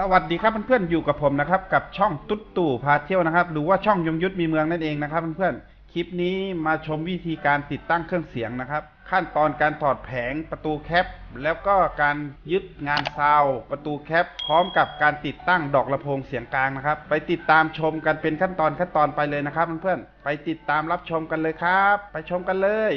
สวัสดีครับเพื่อนๆอยู่กับผมนะครับ กับช่องตุ๊ดตู่พาเที่ยวนะครับ หรือว่าช่องยงยุทธมีเมืองนั่นเองนะครับเพื่อนๆคลิปนี้มาชมวิธีการติดตั้งเครื่องเสียงนะครับ ขั้นตอนการถอดแผงประตูแคป แล้วก็การยึดงานซาวประตูแคป พร้อมกับการติดตั้งดอกลำโพงเสียงกลางนะครับ ไปติดตามชมกันเป็นขั้นตอนขั้นตอนไปเลยนะครับเพื่อนๆไปติดตามรับชมกันเลยครับ ไปชมกันเลย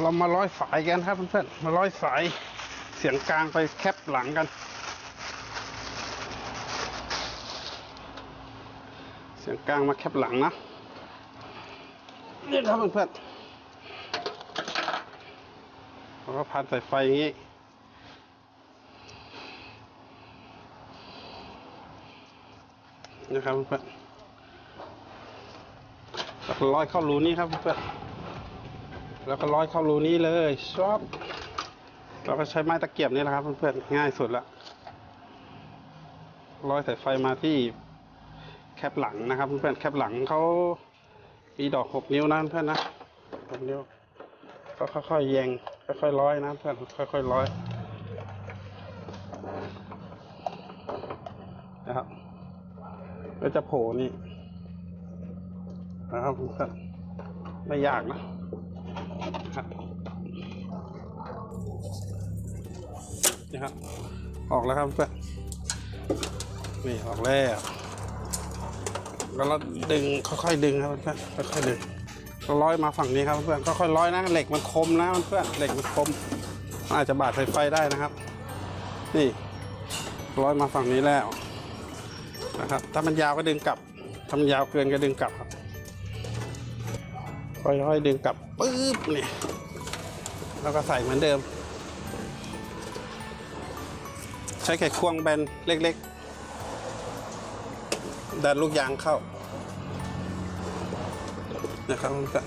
เรามาร้อยสายกันครับเพื่อนๆมาร้อยสายเสียงกลางไปแคปหลังกัน เสียงกลางมาแคปหลังนะนี่ครับเพื่อนๆเราก็พันสายไฟอย่างนี้นะครับเพื่อนๆแล้วก็ร้อยเข้ารูนี้ครับเพื่อนๆ แล้วก็ร้อยเข้ารูนี้เลยชอบเราก็ใช้ไม้ตะเกียบนี่แหละครับเพื่อนๆง่ายสุดละร้อยสายไฟมาที่แคปหลังนะครับเพื่อนๆแคปหลังเขามีดอกหกนิ้วนะเพื่อนนะหกนิ้วก็ค่อยๆแยงค่อยๆร้อยนะเพื่อนค่อยๆร้อยนะครับก็จะโผล่นี่นะครับเพื่อนไม่ยากนะ ครับนี่ ครับ ออกแล้วครับเพื่อนนี่ออกแล้วแล้วเราดึงค่อยๆดึงครับเพื่อนค่อยๆดึงก็ร้อยมาฝั่งนี้ครับเพื่อนค่อยๆร้อยนะเหล็กมันคมนะเพื่อนเหล็กมันคมอาจจะบาดสายไฟได้นะครับ นี่ร้อยมาฝั่งนี้แล้วนะครับ ถ้ามันยาวก็ดึงกลับถ้ามันยาวเกินก็ดึงกลับครับ ค่อยๆดึงกลับปึ๊บนี่แล้วก็ใส่เหมือนเดิม ใช้ไขควงแบนเล็กๆ ดันลูกยางเข้านะครับเพื่อน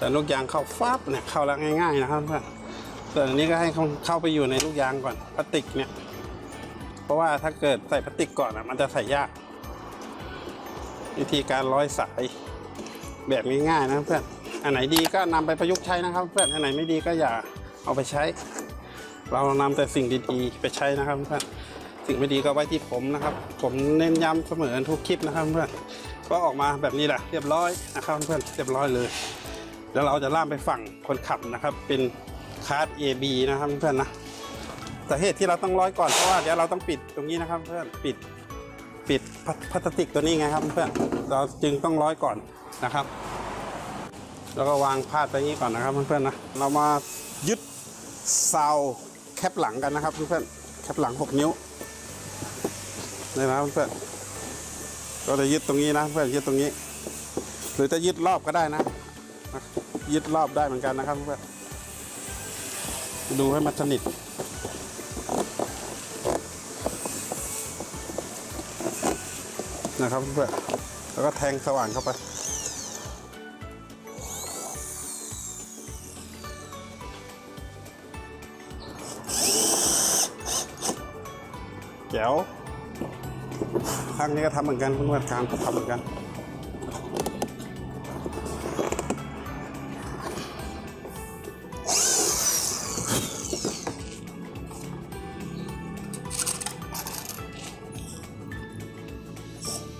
ดันลูกยางเข้าฟับเนี่ยเข้าแล้วง่ายๆนะครับเพื่อนส่วนอันนี้ก็ให้เข้าไปอยู่ในลูกยางก่อนพลาสติกเนี่ย เพราะว่าถ้าเกิดใส่พลาสติกก่อนอะมันจะใส่ยาก วิธีการร้อยสายแบบง่ายๆนะเพื่อน อันไหนดีก็นำไปประยุกต์ใช้นะครับ เพื่อน อันไหนไม่ดีก็อย่าเอาไปใช้ เรานำแต่สิ่งดีๆ ไปใช้นะครับเพื่อนสิ่งไม่ดีก็ไว้ที่ผมนะครับ ผมเน้นย้ำเสมอทุกคลิปนะครับเพื่อนก็ออกมาแบบนี้แหละเรียบร้อยนะครับเพื่อนเรียบร้อยเลย แล้วเราจะล่ามไปฝั่งคนขับนะครับ เป็นคาร์ด AB นะครับเพื่อนนะสาเหตุที่เราต้องร้อยก่อนเพราะว่าเดี๋ยวเราต้องปิดตรงนี้นะครับ เพื่อนปิดปิดพลาสติกตัวนี้ไงครับเพื่อนเราจึงต้องร้อยก่อนนะครับ แล้วก็วางพาดไปอย่างนี้ก่อนนะครับเพื่อนๆนะเรามายึดเซา ปหลังกันนะครับเพื่อนๆแคปหลัง 6 นิ้วนี่นะเพื่อนๆก็จะยึดตรงนี้นะเพื่อนยึดตรงนี้ หรือจะยึดรอบก็ได้นะ ยึดรอบได้เหมือนกันนะครับเพื่อนดูให้มันสนิทนะครับเพื่อนแล้วก็แทงสว่านเข้าไป แจ๋วข้างนี้ก็ทำเหมือนกันเพื่อนๆการทำเหมือนกัน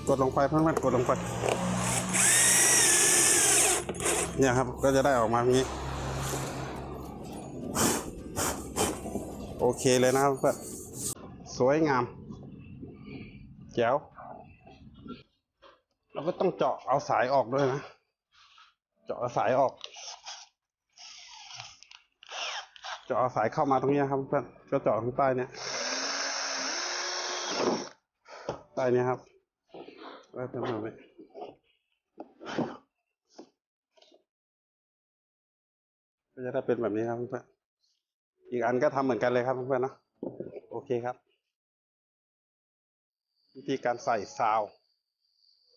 กดลงไปเพื่อนๆกดลงไป เนี่ยครับก็จะได้ออกมาอย่างนี้ โอเคเลยนะครับเพื่อน สวยงาม แจ๋วเราก็ต้องเจาะเอาสายออกด้วยนะ เจาะสายออก เจาะเอาสายเข้ามาตรงนี้ครับเพื่อนก็เจาะข้างใต้เนี่ยใต้นี้ครับแล้วทำแบบนี้ก็จะได้เป็นแบบนี้ครับเพื่อนอีกอันก็ทำเหมือนกันเลยครับเพื่อนนะ โอเคครับ วิธีการใส่ซาว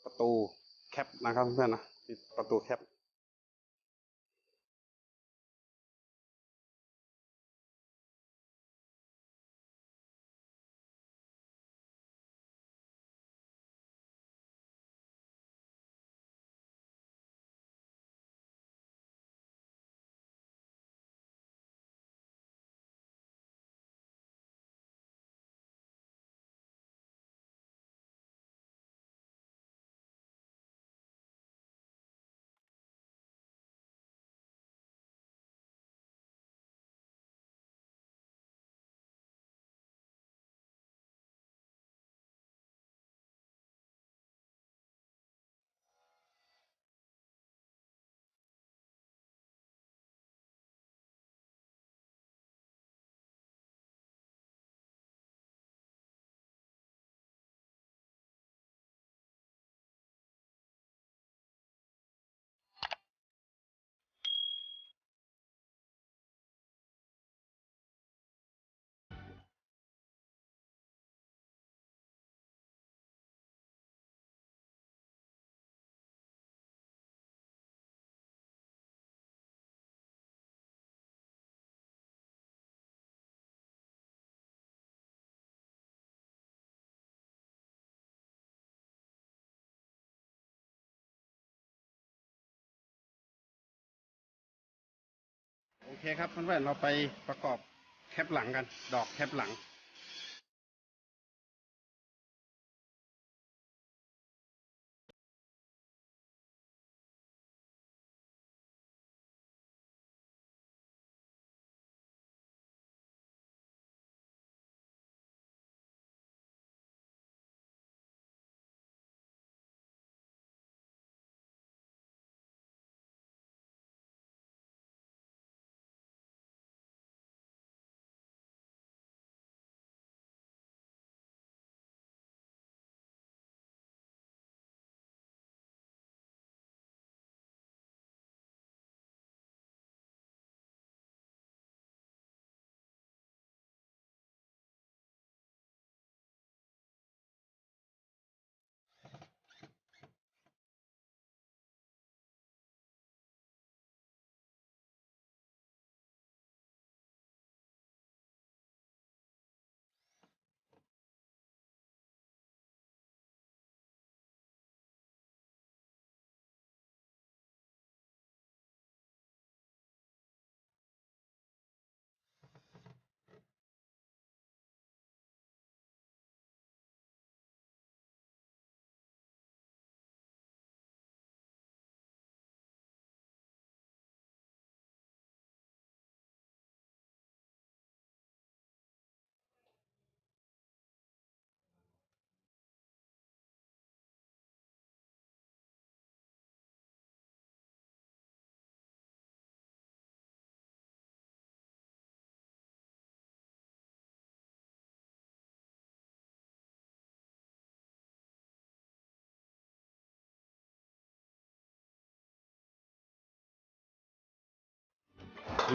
ประตูแคปนะครับเพื่อนนะ ประตูแคป โอเคครับเพื่อนๆเราไปประกอบแคปหลังกัน ดอกแคปหลัง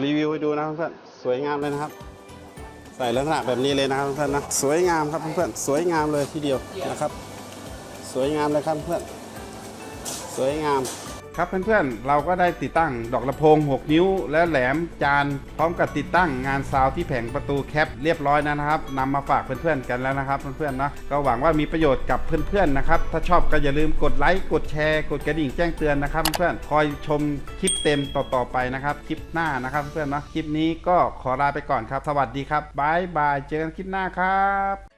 รีวิวให้ดูนะเพื่อนสวยงามเลยนะครับ ใส่ลักษณะแบบนี้เลยนะครับเพื่อนนะสวยงามครับเพื่อนสวยงามเลยทีเดียวนะครับ สวยงามเลยครับเพื่อนสวยงาม ครับเพื่อนๆ เราก็ได้ติดตั้งดอกลำโพง 6 นิ้ว และแหลมจาน พร้อมกับติดตั้งงานซาวที่แผงประตูแคปเรียบร้อยนะครับนำมาฝากเพื่อนๆกันแล้วนะครับเพื่อนๆนะก็หวังว่ามีประโยชน์กับเพื่อนๆนะครับถ้าชอบก็อย่าลืมกดไลค์กดแชร์ กดกระดิ่งแจ้งเตือนนะครับเพื่อนๆคอยชมคลิปเต็มต่อๆไปนะครับคลิปหน้านะครับเพื่อนๆนะคลิปนี้ก็ขอลาไปก่อนครับ สวัสดีครับบายบายเจอกันคลิปหน้าครับ